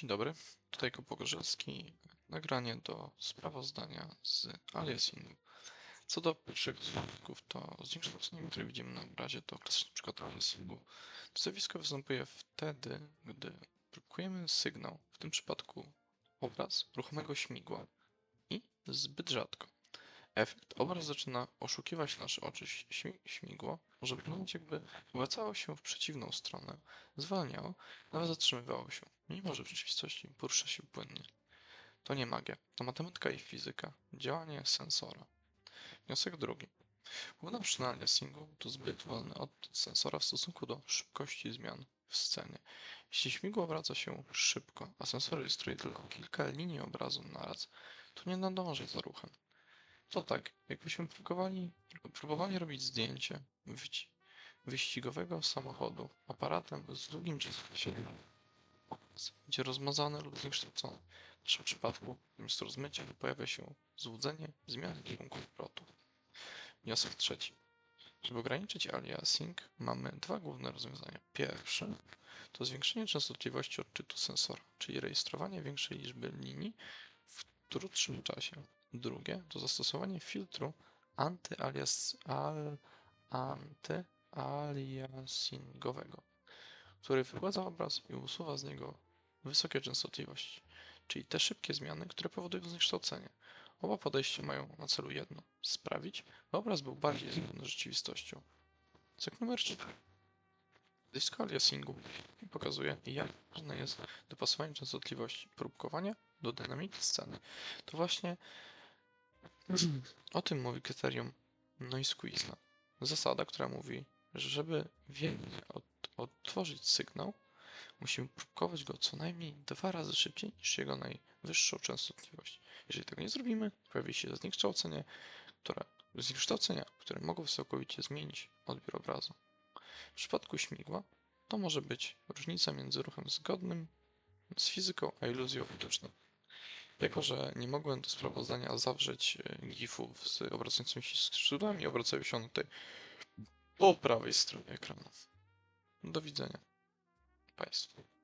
Dzień dobry, tutaj Kopogorzelski. Nagranie do sprawozdania z aliasingu. Co do pierwszych skutków, to zniekształcenie, które widzimy na obrazie, to klasyczny przykład aliasingu. To zjawisko występuje wtedy, gdy produkujemy sygnał, w tym przypadku obraz ruchomego śmigła i zbyt rzadko. Efekt. Obraz zaczyna oszukiwać nasze oczy. Śmi- Śmigło może wyglądać jakby obracało się w przeciwną stronę, zwalniało, nawet zatrzymywało się, mimo że w rzeczywistości porusza się płynnie. To nie magia, to matematyka i fizyka, działanie sensora. Wniosek drugi. Główna przyczyna aliasingu to zbyt wolny od sensora w stosunku do szybkości zmian w scenie. Jeśli śmigło obraca się szybko, a sensor rejestruje tylko kilka linii obrazu naraz, to nie nadąży za ruchem. To tak, jakbyśmy próbowali, próbowali robić zdjęcie wyci- wyścigowego samochodu aparatem z długim czasem będzie rozmazane lub zniekształcone. W naszym przypadku zamiast rozmycia pojawia się złudzenie zmiany kierunku obrotu. Wniosek trzeci. Żeby ograniczyć aliasing, mamy dwa główne rozwiązania. Pierwsze to zwiększenie częstotliwości odczytu sensora, czyli rejestrowanie większej liczby linii krótszym czasie. Drugie to zastosowanie filtru antyalias, al, antyaliasingowego, który wygładza obraz i usuwa z niego wysokie częstotliwości, czyli te szybkie zmiany, które powodują zniekształcenie. Oba podejścia mają na celu jedno sprawić, by obraz był bardziej zgodny z rzeczywistością. Cek numer 4. Zjawisko aliasingu pokazuje, jak ważne jest dopasowanie częstotliwości próbkowania do dynamiki sceny. To właśnie o tym mówi kryterium noise. Zasada, która mówi, że żeby więcej od, odtworzyć sygnał, musimy próbkować go co najmniej dwa razy szybciej niż jego najwyższą częstotliwość. Jeżeli tego nie zrobimy, pojawi się zniekształcenie, które, zniekształcenia, które mogą całkowicie zmienić odbiór obrazu. W przypadku śmigła to może być różnica między ruchem zgodnym z fizyką a iluzją optyczną. Jako, że nie mogłem do sprawozdania zawrzeć e, gifów z obracającymi się skrzydłami, obracają się one tutaj po prawej stronie ekranu. Do widzenia Państwu.